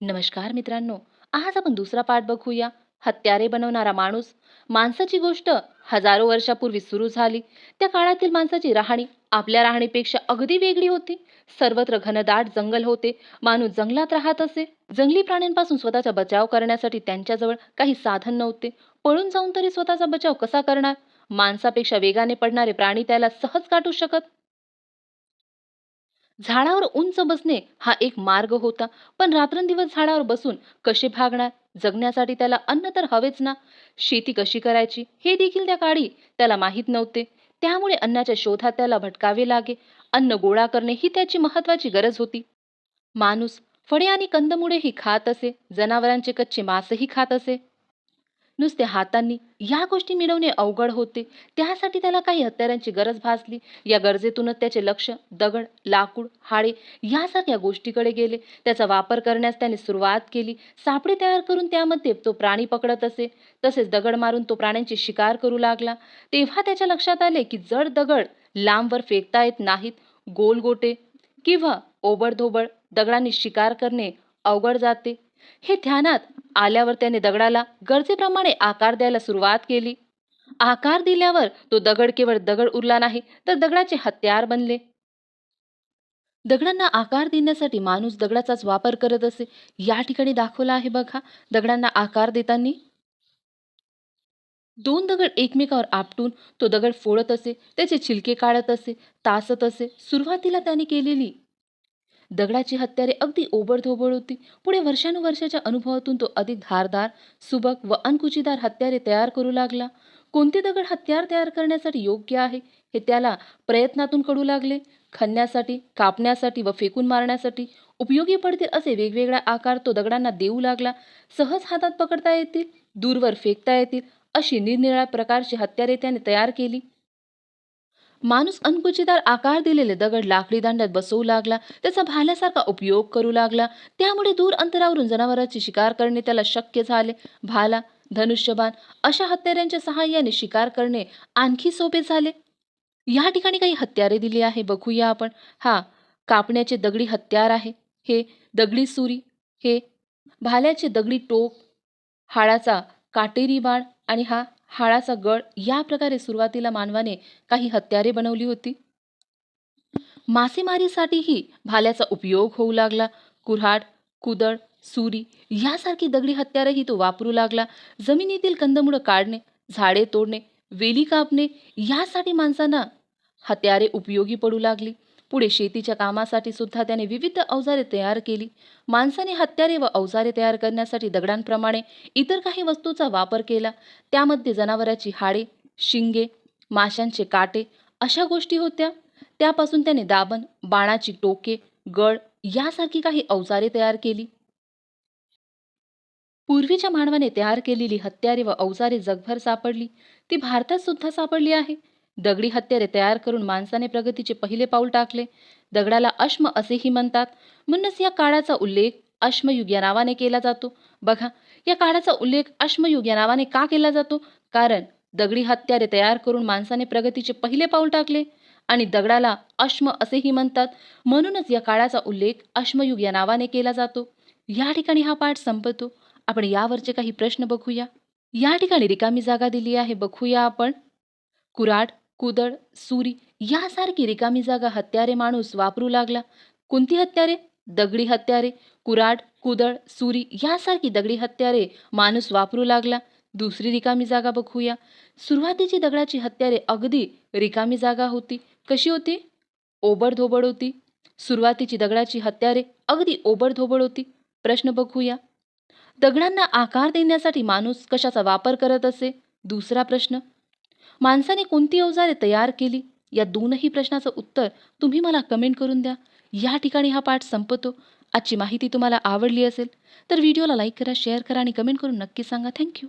नमस्कार मित्रांनो आज आपण दुसरा पाठ बघूया. हत्यारे बनवणारा माणूस. माणसाची गोष्ट हजारो वर्षापूर्वी सुरू झाली. त्या काळातील माणसाची राहणी आपल्या राहणीपेक्षा अगदी वेगळी होती. सर्वत्र घनदाट जंगल होते. माणूस जंगलात राहत असे. जंगली प्राण्यांपासून स्वतःचा बचाव करण्यासाठी त्यांच्याजवळ काही साधन नव्हते. पळून जाऊन तरी स्वतःचा बचाव कसा करणार? माणसापेक्षा वेगाने पडणारे प्राणी त्याला सहज गाठू शकत? झाडावर उंच बसणे हा एक मार्ग होता. पण रात्रंदिवस झाडावर बसून कसे भागणार? जगण्यासाठी त्याला अन्न तर हवेच ना. शेती कशी करायची? हे देखील त्या काळी त्याला माहीत नव्हते. त्यामुळे अन्नाच्या शोधात त्याला भटकावे लागे. अन्न गोळा करणे ही त्याची महत्वाची गरज होती. माणूस फळे आणि कंदमुळेही खात असे. जनावरांचे कच्चे मांसही खात असे. नुसते हातांनी या गोष्टी मिळवणे अवघड होते. त्यासाठी त्याला काही हत्यारांची गरज भासली. या गरजेतूनच त्याचे लक्ष दगड लाकूड हाडे यासारख्या गोष्टीकडे गेले. त्याचा वापर करण्यास त्याने सुरुवात केली. सापडे तयार करून त्यामध्ये तो प्राणी पकडत असे. तसेच दगड मारून तो प्राण्यांची शिकार करू लागला. तेव्हा त्याच्या लक्षात आले की जड दगड लांबवर फेकता येत नाहीत. गोल गोटे किंवा ओबडधोबड दगडांनी शिकार करणे अवघड जाते. हे ध्यानात आल्यावर त्याने दगडाला गरजेप्रमाणे आकार द्यायला सुरुवात केली. आकार दिल्यावर तो दगड केवळ दगड उरला नाही तर दगडाचे हत्यार बनले. दगडांना आकार देण्यासाठी माणूस दगडाचाच वापर करत असे या ठिकाणी दाखवला आहे बघा दगडांना आकार देताना. दोन दगड एकमेकावर आपटून तो दगड फोडत असे त्याचे छिलके काढत असे तासत असे सुरुवातीला त्याने केलेली दगडाची हत्यारे अगदी ओबडधोबड होती. पुढे वर्षानुवर्षाच्या अनुभवातून तो अधिक धारदार सुबक व अनकुचीदार हत्यारे तयार करू लागला. कोणते दगड हत्यार तयार करण्यासाठी योग्य आहे हे त्याला प्रयत्नातून कळू लागले. खणण्यासाठी कापण्यासाठी व फेकून मारण्यासाठी उपयोगी पडतील असे वेगवेगळा आकार तो दगडांना देऊ लागला. सहज हातात पकडता येतील दूरवर फेकता येतील अशी निरनिराळ्या प्रकारची हत्यारे त्याने तयार केली. माणूस अनकुचितार आकार दिलेले दगड लाकडी दांड्यात बसवू लागला त्याचा भाल्यासारखा उपयोग करू लागला. त्यामुळे दूर अंतरावरून जनावरांची शिकार करणे त्याला शक्य झाले. भाला धनुष्यबाण अशा हत्याऱ्यांच्या सहाय्याने शिकार करणे आणखी सोपे झाले. या ठिकाणी काही हत्यारे दिली आहे बघूया आपण. हा कापण्याचे दगडी हत्यार आहे. हे दगडी सुरी हे भाल्याचे दगडी टोक हाडाचा काटेरी बाण आणि हा हाळाचा गळ या प्रकारे सुरुवातीला मानवाने काही हत्यारे बनवली होती. मासेमारीसाठीही भाल्याचा उपयोग होऊ लागला. कुऱ्हाड कुदळ सुरी यासारखी दगडी हत्यारही तो वापरू लागला. जमिनीतील कंदमुळं काढणे झाडे तोडणे वेली कापणे यासाठी माणसांना हत्यारे उपयोगी पडू लागली. पुढे शेतीच्या कामासाठी सुद्धा त्याने विविध अवजारे तयार केली. माणसाने हत्यारे व अवजारे तयार करण्यासाठी दगडांप्रमाणे इतर काही वस्तूचा वापर केला. त्यामध्ये जनावराची हाडे शिंगे माशांचे काटे अशा गोष्टी होत्या. त्यापासून त्याने दाबण बाणाची टोके गळ यासारखी काही अवजारे तयार केली. पूर्वीच्या मानवाने तयार केलेली हत्यारे व अवजारे जगभर सापडली. ती भारतात सुद्धा सापडली आहे. दगडी हत्यारे तयार करून माणसाने प्रगतीचे पहिले पाऊल टाकले. दगडाला अश्म असेही म्हणतात. म्हणूनच या काळाचा उल्लेख अश्मयुग या नावाने केला जातो. बघा या काळाचा उल्लेख अश्मयुग या नावाने का केला जातो? कारण दगडी हत्यारे तयार करून माणसाने प्रगतीचे पहिले पाऊल टाकले आणि दगडाला अश्म असेही म्हणतात. म्हणूनच या काळाचा उल्लेख अश्मयुग या नावाने केला जातो. या ठिकाणी हा पाठ संपतो. आपण यावरचे काही प्रश्न बघूया. या ठिकाणी रिकामी जागा दिली आहे. बघूया आपण. कुराड कुदळ सुरी यासारखी रिकामी जागा हत्यारे माणूस वापरू लागला. कोणती हत्यारे? दगडी हत्यारे कुराड कुदळ सुरी यासारखी दगडी हत्यारे माणूस वापरू लागला. दुसरी रिकामी जागा बघूया. सुरुवातीची दगडाची हत्यारे अगदी रिकामी जागा होती. कशी होती? ओबडधोबड होती. सुरुवातीची दगडाची हत्यारे अगदी ओबडधोबड होती. प्रश्न बघूया. दगडांना आकार देण्यासाठी माणूस कशाचा वापर करत असे? दुसरा प्रश्न. माणसाने कोणती अवजारे तयार केली? या दोनही प्रश्नाचं उत्तर तुम्ही मला कमेंट करून द्या. या ठिकाणी हा पाठ संपतो. आजची माहिती तुम्हाला आवडली असेल तर व्हिडिओला लाईक करा शेअर करा आणि कमेंट करून नक्की सांगा. थँक्यू